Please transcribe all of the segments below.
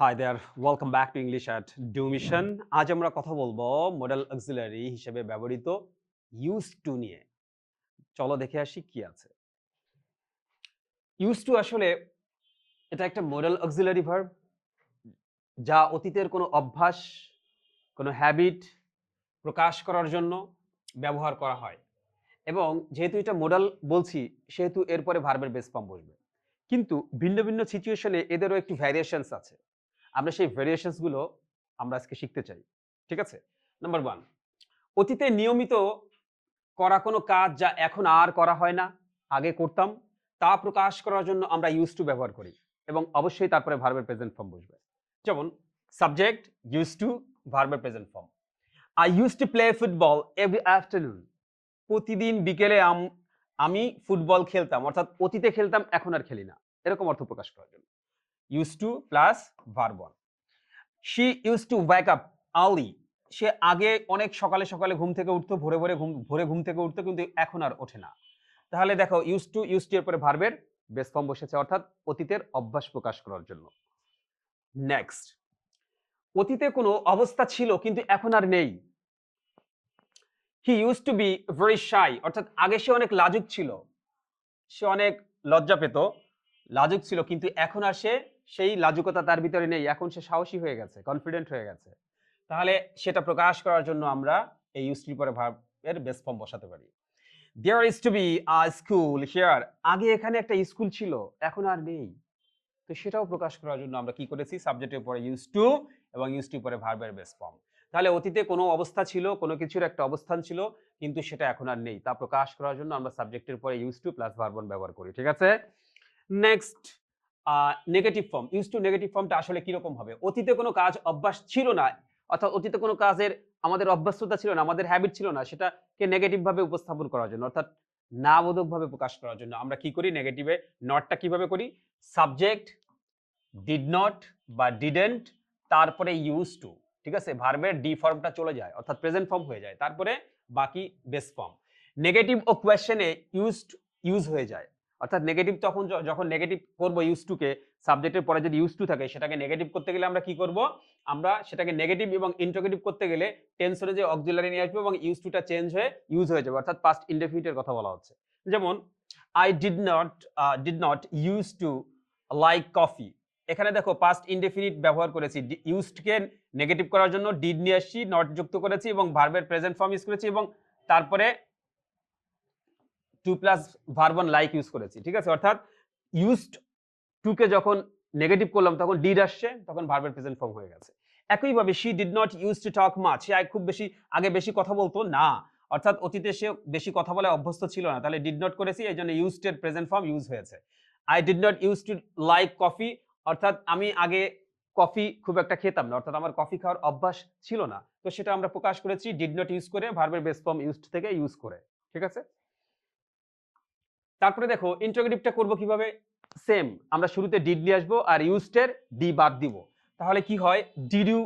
Hi there welcome back to English at ডিউমিশন আজ আমরা কথা বলব মডেল অক্সিলারি হিসেবে ব্যবহৃত ইউজ টু নিয়ে। চলো দেখে আসি কি আছে। ইউজ টু আসলে এটা একটা মডেল অক্সিলারি ভার্ব যা অতীতের কোনো অভ্যাস, কোনো হ্যাবিট প্রকাশ করার জন্য ব্যবহার করা হয়। এবং যেহেতু এটা মডেল বলছি, সেহেতু এরপরে ভার্বের বেস ফর্ম বসবে। কিন্তু ভিন্ন ভিন্ন সিচুয়েশনে এদেরও একটু ভ্যারিয়েশনস আছে। আমরা সেই ভ্যারিয়েশনসগুলো আমরা আজকে শিখতে চাই, ঠিক আছে? নাম্বার ওয়ান অতীতে নিয়মিত করা কোনো কাজ যা এখন আর করা হয় না, আগে করতাম, তা প্রকাশ করার জন্য আমরা ইউজ টু ব্যবহার করি এবং অবশ্যই তারপরে ভার্বের প্রেজেন্ট ফর্ম বসবে। যেমন সাবজেক্ট ইউজ টু ভার্বের present form I use to play football every afternoon প্রতিদিন বিকেলে আমি ফুটবল খেলতাম, অর্থাৎ অতীতে খেলতাম, এখন আর খেলি না। এরকম অর্থ প্রকাশ করার জন্য। Use to plus verb one she use to wake up early সে আগে অনেক সকালে সকালে ঘুম থেকে উঠতো, ভোরে ভোরে ঘুম ভোরে ঘুম থেকে উঠতো, কিন্তু এখন আর ওঠে না। তাহলে দেখো ইউজ টু ইউজ টু এর পরে ভার্বের বেস ফর্ম বসেছে, অর্থাৎ অতীতের অভ্যাস প্রকাশ করার জন্য। নেক্সট অতীতে কোনো অবস্থা ছিল, কিন্তু এখন আর নেই। He use to be very shy অর্থাৎ আগে সে অনেক লাজুক ছিল। সে অনেক লজ্জা পেত, লাজুক ছিল, কিন্তু এখন আর সে সেই লাজুকতা তার ভিতরে নেই। এখন সে সাহসী হয়ে গেছে কনফিডেন্ট হয়ে গেছে। তাহলে সেটা প্রকাশ করার জন্য আমরা এই ইউজটির পরে ভার্বের বেস ফর্ম বসাতে পারি। There is to be a school here আগে এখানে একটা স্কুল ছিল, এখন আর নেই। তো সেটাও প্রকাশ করার জন্য আমরা কি করেছি? সাবজেক্টের পরে ইউজ টু এবং ইউজ টু পরে ভার্বের বেস ফর্ম তাহলে অতীতে কোনো অবস্থা ছিল, কোনো কিছুর একটা অবস্থান ছিল, কিন্তু সেটা এখন আর নেই। তা প্রকাশ করার জন্য আমরা সাবজেক্টের পরে ইউজ টু প্লাস ভার্বন ব্যবহার করি, ঠিক আছে? Next negative form use to negative ফর্মটা আসলে কীরকম হবে? অতীতে কোনো কাজ অভ্যাস ছিল না, অর্থাৎ অতীতে কোনো কাজের আমাদের অভ্যস্ততা ছিল না, আমাদের হ্যাবিট ছিল না, সেটাকে নেগেটিভ ভাবে উপস্থাপন করার জন্য, অর্থাৎ না বোধক ভাবে প্রকাশ করার জন্য। আমরা কি করি? নেগেটিভে নটটা কীভাবে করি? সাবজেক্ট ডিড নট বা ডিডেন্ট তারপরে ইউজ টু ঠিক আছে? ভার্বের ডি ফর্মটা চলে যায়, অর্থাৎ প্রেজেন্ট ফর্ম হয়ে যায়, তারপরে বাকি বেস ফর্ম নেগেটিভ ও কোয়েশ্চেনে ইউজড ইউজ হয়ে যায়। অর্থাৎ নেগেটিভ তখন যখন নেগেটিভ করব ইউজ টুকে সাবজেক্টের পরে যদি ইউজ টু থাকে, সেটাকে নেগেটিভ করতে গেলে আমরা কি করব? আমরা সেটাকে নেগেটিভ এবং ইন্টারোগেটিভ করতে গেলে টেন্সরে যে অক্সিলারি নিয়ে আসব এবং ইউজ টুটা চেঞ্জ হয়ে ইউজ হয়ে যাবে, অর্থাৎ পাস্ট ইনডেফিনিটের কথা বলা হচ্ছে। যেমন I did not did not use to like coffee এখানে দেখো পাস্ট ইনডেফিনিট ব্যবহার করেছি ইউজডকে নেগেটিভ করার জন্য ডিড নিয়ে আসছি নট যুক্ত করেছি এবং ভার্বের প্রেজেন্ট ফর্ম ইউজ করেছি এবং তারপরে to plus verb one like use করেছি, ঠিক আছে? অর্থাৎ ইউজড টুকে যখন নেগেটিভ করলাম, তখন ডিড আসছে, তখন ভার্বের প্রেজেন্ট ফর্ম হয়ে গেছে। একইভাবে she did not use to talk much সে খুব বেশি, আগে বেশি কথা বলতো? না। অর্থাৎ অতীতে সে বেশি কথা বলে অভ্যস্ত ছিল না। তাহলে ডিড নট করেছি এই জন্য ইউজড এর প্রেজেন্ট ফর্ম ইউজ হয়েছে। I did not use to like coffee অর্থাৎ আমি আগে কফি খুব একটা খেতাম না। অর্থাৎ আমার কফি খাওয়ার অভ্যাস ছিল না। তো সেটা আমরা প্রকাশ করেছি ডিড নট ইউজ করে ভার্বের বেস ফর্ম ইউজড থেকে ইউজ করে, ঠিক আছে? তারপরে দেখো ইন্টারোগেটিভটা করব কীভাবে? সেম আমরা শুরুতে ডিড নিয়ে আসব আর ইউজড ডি বাদ দিব। তাহলে কি হয়? Did you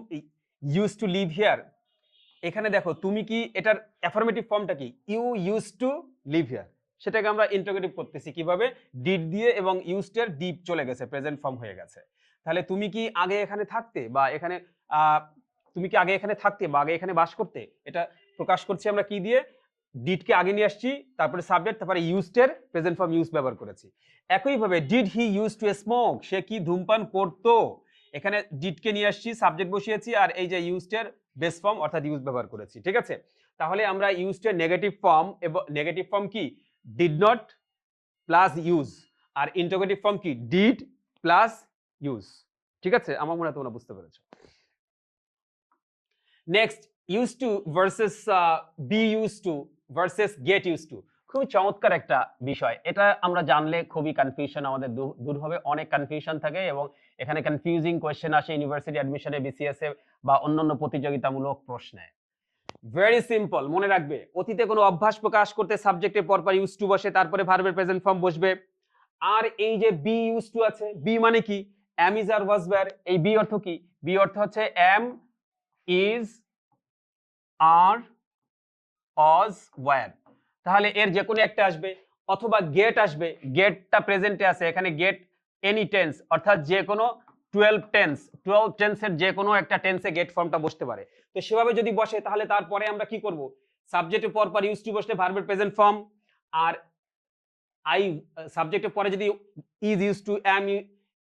use to live here এখানে দেখো, তুমি কি এটার অ্যাফার্মেটিভ ফর্মটা কি? You use to live here সেটাকে আমরা ইন্টারোগেটিভ করতেছি কীভাবে? ডিড দিয়ে এবং ইউজড ডিপ চলে গেছে প্রেজেন্ট ফর্ম হয়ে গেছে। তাহলে তুমি কি আগে এখানে থাকতে বা এখানে তুমি কি আগে এখানে থাকতে বা আগে এখানে বাস করতে? এটা প্রকাশ করছি আমরা কি দিয়ে? ডিডকে আগে নিয়ে আসছি, তারপরে সাবজেক্ট তারপরে ইউজড প্রেজেন্ট ফর্ম ইউজ ব্যবহার করেছি। একইভাবে did he use to smoke সে কি ধূমপান করতো? এখানে ডিডকে নিয়ে আসছি সাবজেক্ট বসিয়েছি, আর এই যে ইউজড বেস ফর্ম অর্থাৎ ইউজ ব্যবহার করেছি, ঠিক আছে? তাহলে আমরা ইউজড নেগেটিভ ফর্ম এবং নেগেটিভ ফর্ম কি? ডিড নট প্লাস ইউজ আর ইন্টারোগেটিভ ফর্ম কি? ডিড প্লাস ইউজ ঠিক আছে? আমার মনে হয় তোমরা বুঝতে পেরেছ। Next use to versus be use to versus get use to খুবই চমৎকার একটা বিষয়। এটা আমরা জানলে খুবই কনফিউশন আমাদের দূর- হবে। অনেক কনফিউশন থাকে এবং এখানে কনফিউজিং কোয়েশ্চেন আসে ইউনিভার্সিটি অ্যাডমিশনে বিসিএস এ বা অন্যান্য প্রতিযোগিতামূলক প্রশ্নে। ভেরি সিম্পল মনে রাখবে। অতীতে কোনো অভ্যাস প্রকাশ করতে সাবজেক্টের পরপর ইউজ টু বসে, তারপরে ভার্বের প্রেজেন্ট ফর্ম বসবে। আর এই যে বি ইউজ টু আছে বি মানে কি? Am is are was were এই বি অর্থ কি? বি অর্থ হচ্ছে M is R Aja wire তাহলে এর যে কোনো একটা আসবে, অথবা গেট আসবে, গেটটা প্রেজেন্টে আছে, এখানে গেট এনি টেন্স অর্থাৎ যে কোনো টুয়েলভ টেন্স টুয়েলভ টেন্সের যে কোনো একটা টেন্সে গেট ফর্মটা বসতে পারে। তো সেভাবে যদি বসে, তাহলে তারপরে আমরা কি করব? সাবজেক্টের পর পর ইউজ টু বসলে ভার্বের প্রেজেন্ট ফর্ম আর আই সাবজেক্টের পরে যদি is use to am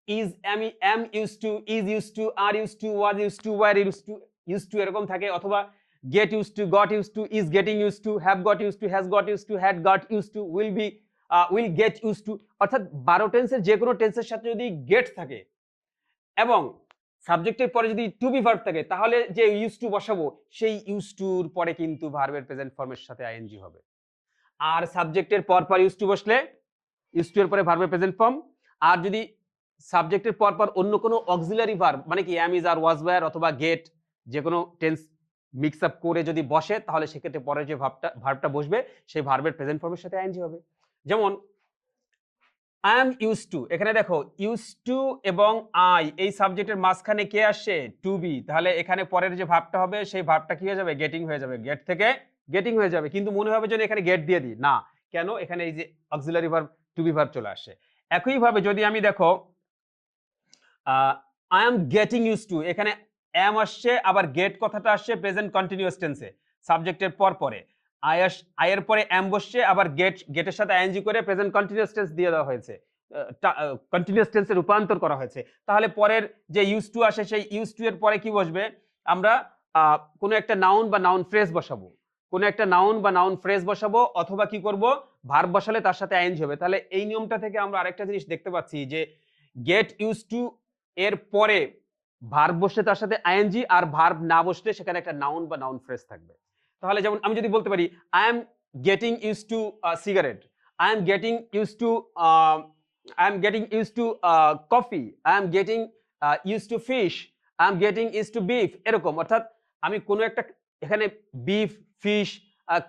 is am am use to is use to are use to was use to were use to use to এরকম থাকে, অথবা get use to got use to is getting use to have got use to has got use to had got use to will be will get use to অর্থাৎ বারো টেন্সের যে কোনো টেন্সের সাথে যদি গেট থাকে, এবং সাবজেক্টের পরে যদি টু বি ভার্ব থাকে, তাহলে যে ইউজ টু বসাবো, সেই ইউজ টুর পরে কিন্তু ভার্বের প্রেজেন্ট ফর্মের সাথে আইএনজি হবে। আর সাবজেক্টের পর পর ইউজ টু বসলে ইউজ টু এর পরে ভার্বের প্রেজেন্ট ফর্ম আর যদি সাবজেক্টের পর পর অন্য কোনো অক্সিলারি ভার্ব মানে কি am is are was were অথবা গেট যে কোনো টেন্স মিক্স আপ করে যদি বসে, তাহলে সেক্ষেত্রে পরে যে ভাবটা ভার্বটা বসবে, সেই ভার্বের প্রেজেন্ট ফর্মের সাথে আইএনজি হবে। যেমন আই এম ইউজ টু এখানে দেখো ইউজ টু এবং আই এই সাবজেক্টের মাঝখানে কে আসছে? টু বি তাহলে এখানে পরের যে ভাবটা হবে, সেই ভাবটা কি হয়ে যাবে? গেটিং হয়ে যাবে। গেট থেকে গেটিং হয়ে যাবে। কিন্তু মনে হবে যেন এখানে গেট দিয়ে দিই। না, কেন? এখানে এই যে auxiliary verb to be verb চলে আসছে। একইভাবে যদি আমি দেখো I am getting use to এখানে অ্যাম আসছে, আবার গেট কথাটা আসছে প্রেজেন্ট কন্টিনিউয়াস টেন্সে সাবজেক্টের পর পরে। আয়াস আয়ের পরে অ্যাম বসছে, আবার গেট গেটের সাথে আইএনজি করে প্রেজেন্ট কন্টিনিউয়াস টেন্স দিয়ে দেওয়া হয়েছে। কন্টিনিউয়াস টেন্সে রূপান্তর করা হয়েছে। তাহলে পরের যে ইউজ টু আসে, সেই ইউজ টু এর পরে কি বসবে? আমরা কোনো একটা নাউন বা নাউন ফ্রেজ বসাবো। কোনো একটা নাউন বা নাউন ফ্রেজ বসাবো, অথবা কি করব? ভার্ব বসালে তার সাথে আইএনজি হবে। তাহলে এই নিয়মটা থেকে আমরা আরেকটা জিনিস দেখতে পাচ্ছি যে গেট ইউজ টু এর পরে ভার্ব বসলে তার সাথে আইএনজি আর ভার্ব না বসলে সেখানে একটা নাউন বা নাউন ফ্রেজ থাকবে। তাহলে যেমন আমি যদি বলতে পারি I am getting use to cigarette I am getting use to I am getting use to coffee I am getting use to fish I am getting use to beef এরকম। অর্থাৎ আমি কোনো একটা, এখানে বিফ ফিশ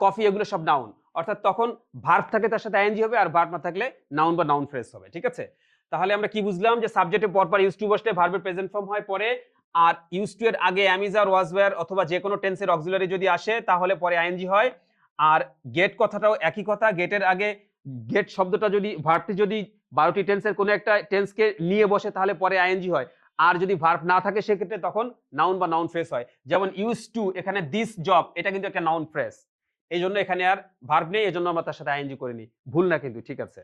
কফি এগুলো সব noun অর্থাৎ তখন ভার্ব থাকে তার সাথে আইএনজি হবে আর ভার্ব না থাকলে নাউন বা নাউন ফ্রেজ হবে। ঠিক আছে? তাহলে আমরা কি বুঝলাম যে সাবজেক্টের পরপর ইউজ টু বসলে ভার্বের প্রেজেন্ট ফর্ম হয় পরে, আর ইউজ টু এর আগে অ্যামিজার ওয়াজওয়্যার অথবা যে কোনো টেন্সের অক্সিলারি যদি আসে, তাহলে পরে আইএনজি হয়। আর গেট কথাটাও একই কথা গেটের আগে গেট শব্দটা যদি ভার্বটি যদি বারোটি টেন্সের কোনো একটা টেন্সকে নিয়ে বসে, তাহলে পরে আইএনজি হয়। আর যদি ভার্ব না থাকে, সেক্ষেত্রে তখন নাউন বা নাউন ফ্রেস হয়। যেমন ইউজ টু এখানে দিস জব এটা কিন্তু একটা নাউন ফ্রেস এই জন্য এখানে আর ভার্ব নেই, এই জন্য আমরা তার সাথে আইএনজি করিনি। ভুল না কিন্তু, ঠিক আছে।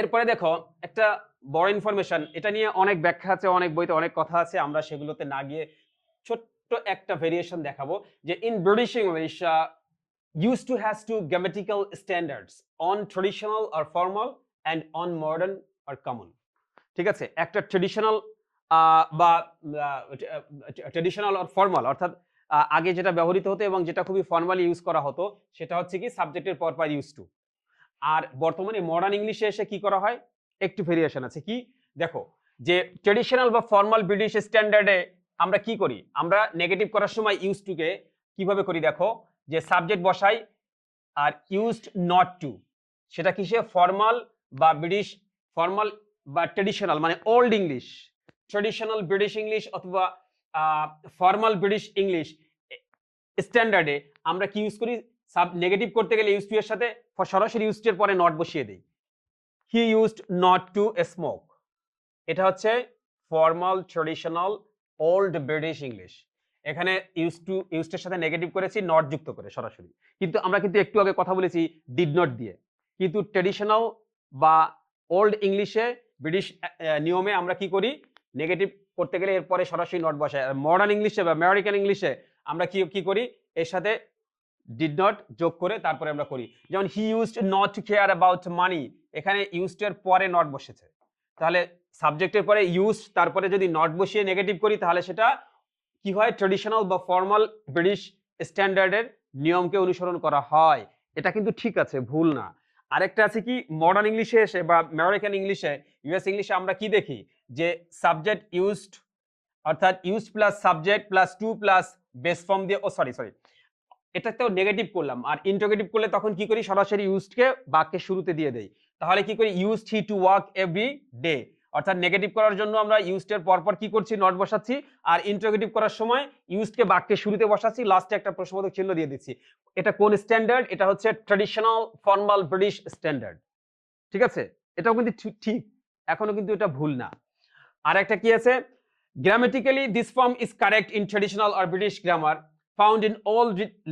এরপরে দেখো, একটা বড় ইনফরমেশন এটা নিয়ে অনেক ব্যাখ্যা আছে, অনেক বইতে অনেক কথা আছে, আমরা সেগুলোতে না গিয়ে ছোট্ট একটা ভেরিয়েশন দেখাবো, যে in British English use to has to grammatical standards on traditional or formal and on modern or common ঠিক আছে? একটা ট্রেডিশনাল বা ট্রেডিশনাল আর ফর্মাল অর্থাৎ আগে যেটা ব্যবহৃত হতো এবং যেটা খুবই ফর্মালি ইউজ করা হতো, সেটা হচ্ছে কি সাবজেক্টের পর পর ইউজ টু আর বর্তমানে মডার্ন ইংলিশে এসে কি করা হয়? একটু ভেরিয়েশন আছে। কি? দেখো, যে ট্রেডিশনাল বা ফর্মাল ব্রিটিশ স্ট্যান্ডার্ডে আমরা কি করি? আমরা নেগেটিভ করার সময় ইউজ টুকে কীভাবে করি দেখো? যে সাবজেক্ট বসাই আর ইউজড নট টু সেটা কিসে? ফর্মাল বা ব্রিটিশ ফর্মাল বা ট্রেডিশনাল মানে old English traditional British English অথবা ফর্মাল ব্রিটিশ ইংলিশ স্ট্যান্ডার্ডে আমরা কি ইউজ করি? সাব নেগেটিভ করতে গেলে ইউজ টু এর সাথে সরাসরি ইউজ এর পরে নট বসিয়ে দিই। He used not to smoke এটা হচ্ছে formal traditional old British English এখানে ইউজ টু ইউজটের সাথে নেগেটিভ করেছি নট যুক্ত করে সরাসরি। কিন্তু আমরা কিন্তু একটু আগে কথা বলেছি ডিড নট দিয়ে। কিন্তু ট্রেডিশনাল বা ওল্ড ইংলিশে ব্রিটিশ নিয়মে আমরা কি করি? নেগেটিভ করতে গেলে এরপরে সরাসরি নট বসায়। মডার্ন ইংলিশে বা আমেরিকান ইংলিশে আমরা কি কি করি? এর সাথে ডিড নট যোগ করে তারপরে আমরা করি। যেমন he used not care about money এখানে ইউজড এর পরে নট বসেছে। তাহলে সাবজেক্টের পরে ইউজ তারপরে যদি নট বসিয়ে নেগেটিভ করি, তাহলে সেটা কি হয়? ট্রেডিশনাল বা ফর্মাল ব্রিটিশ স্ট্যান্ডার্ডের নিয়মকে অনুসরণ করা হয়। এটা কিন্তু ঠিক আছে, ভুল না। আরেকটা আছে কি? মডার্ন ইংলিশে এসে বা আমেরিকান ইংলিশে ইউএস ইংলিশে আমরা কি দেখি? যে সাবজেক্ট ইউজড অর্থাৎ use plus subject plus to plus base form দিয়ে, ও সরি সরি এটাতেও নেগেটিভ করলাম। আর ইন্টারোগেটিভ করলে তখন কি করি? সরাসরি ইউজডকে বাক্যের শুরুতে দিয়ে দেই। তাহলে কি করি? Used he to work every day অর্থাৎ নেগেটিভ করার জন্য আমরা ইউজডের পরপর কি করছি? নট বসাচ্ছি। আর ইন্টারোগেটিভ করার সময় ইউজডকে বাক্যের শুরুতে বসাচ্ছি। লাস্টে একটা প্রশ্নবোধক চিহ্ন দিয়ে দিচ্ছি। এটা কোন স্ট্যান্ডার্ড এটা হচ্ছে ট্রেডিশনাল ফর্মাল ব্রিটিশ স্ট্যান্ডার্ড ঠিক আছে? এটাও কিন্তু ঠিক এখনও কিন্তু এটা ভুল না। আর একটা কি আছে? Grammatically this form is correct in traditional or British grammar found in all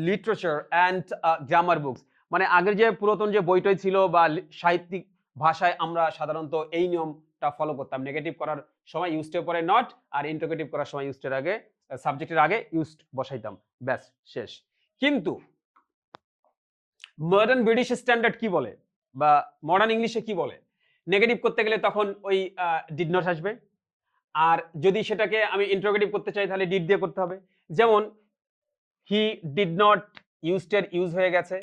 literature and grammar books মানে আগের যে পুরাতন যে বইটই ছিল বা সাহিত্যিক ভাষায় আমরা সাধারণত এই নিয়মটা ফলো করতাম। নেগেটিভ করার সময় ইউজটের পরে নট আর ইন্টারোগেটিভ করার সময় ইউজটের আগে সাবজেক্টের আগে ইউজড বসাইতাম। ব্যাস, শেষ। কিন্তু মডার্ন ব্রিটিশ স্ট্যান্ডার্ড কি বলে বা মডার্ন ইংলিশে কি বলে? নেগেটিভ করতে গেলে তখন ওই ডিড নট আসবে। আর যদি সেটাকে আমি ইন্টারোগেটিভ করতে চাই তাহলে ডিড দিয়ে করতে হবে। যেমন হি ডিড নট ইউজটের ইউজ হয়ে গেছে।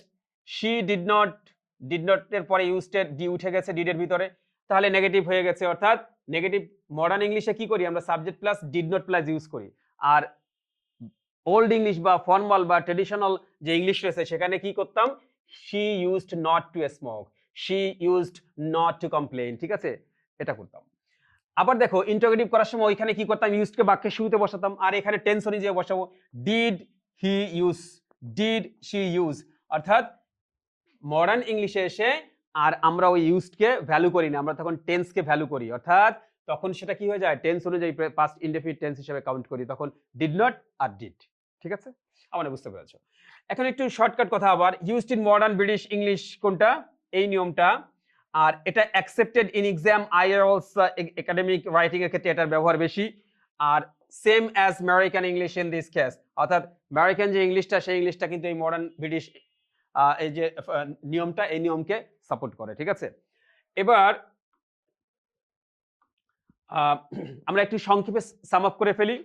She did not did not পরে ইউজটের ডি উঠে গেছে ডিডের ভিতরে। তাহলে নেগেটিভ হয়ে গেছে, অর্থাৎ নেগেটিভ মডার্ন ইংলিশে কি করি আমরা? Subject plus did not plus use করি। আর ওল্ড ইংলিশ বা ফর্মাল বা ট্রেডিশনাল যে ইংলিশ রয়েছে, সেখানে কি করতাম? She used not to smoke she used not to complain ঠিক আছে? এটা করতাম। আবার দেখো ইন্টারোগেটিভ করার সময় ওইখানে কি করতাম? ইউজকে বাক্যের শুরুতে বসাতাম। আর এখানে টেন্স অনুযায়ী বসাবো। Did he use did she use অর্থাৎ মডার্ন ইংলিশে এসে আর আমরা ওই ইউজকে ভ্যালু করি না, আমরা তখন টেন্সকে ভ্যালু করি। অর্থাৎ তখন সেটা কি হয়ে যায়? টেন্স অনুযায়ী পাস্ট ইনডেফিনিট টেন্স হিসেবে কাউন্ট করি। তখন ডিড নট আর ডিড ঠিক আছে? আমার বুঝতে পেরেছ। এখন একটু শর্টকাট কথা আবার। Used in modern British English কোনটা? এই নিয়মটা। আর এটা accepted in exam IELTS academic writing এর ক্ষেত্রে এটার ব্যবহার বেশি। আর same as American English in this case অর্থাৎ আমেরিকান যে ইংলিশটা সেই ইংলিশটা কিন্তু এই মডার্ন ব্রিটিশ এই যে নিয়মটা, এই নিয়মকে সাপোর্ট করে, ঠিক আছে? এবার আমরা একটু সংক্ষেপে সাম আপ করে ফেলি।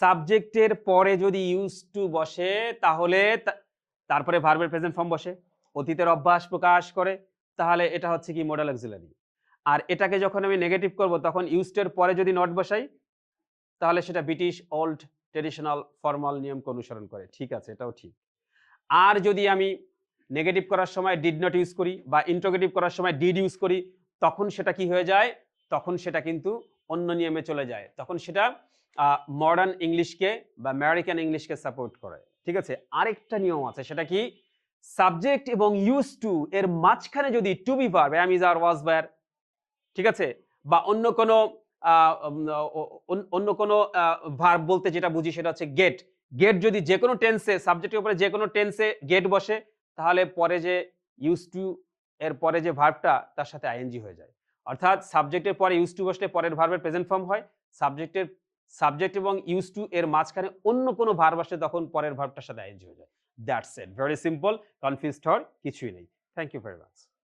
সাবজেক্টের পরে যদি ইউজ টু বসে, তাহলে তারপরে ভার্বের প্রেজেন্ট ফর্ম বসে। অতীতের অভ্যাস প্রকাশ করে, তাহলে এটা হচ্ছে কি মডেল অক্সিলারি আর এটাকে যখন আমি নেগেটিভ করব, তখন ইউজটের পরে যদি নট বসাই তাহলে সেটা ব্রিটিশ ওল্ড ট্রেডিশনাল ফর্মাল নিয়মকে অনুসরণ করে। ঠিক আছে, এটাও ঠিক। আর যদি আমি নেগেটিভ করার সময় ডিড নট ইউজ করি বা ইন্ট্রোগেটিভ করার সময় ডিড ইউজ করি, তখন সেটা কি হয়ে যায়? তখন সেটা কিন্তু অন্য নিয়মে চলে যায়। তখন সেটা মডার্ন ইংলিশকে বা আমেরিকান ইংলিশকে সাপোর্ট করে। ঠিক আছে? আরেকটা নিয়ম আছে, সেটা কি? সাবজেক্ট এবং ইউজ টু এর মাঝখানে যদি to be am is are was were ঠিক আছে? বা অন্য কোনো অন্য- কোনো ভার্ব বলতে যেটা বুঝি সেটা হচ্ছে গেট গেট যদি যে কোনো টেন্সে সাবজেক্টের উপরে যে কোনো টেন্সে গেট বসে, তাহলে পরে যে ইউজ টু এর পরে যে ভার্বটা তার সাথে আইএনজি হয়ে যায়। অর্থাৎ সাবজেক্টের পরে ইউজ টু বসলে পরের ভার্বের প্রেজেন্ট ফর্ম হয়। সাবজেক্টের সাবজেক্ট এবং ইউজ টু এর মাঝখানে অন্য কোনো ভার্ব আসলে তখন পরের ভার্বটার সাথে আইএনজি হয়ে যায়। That's it very simple confused হওয়ার কিছুই নেই। Thank you very much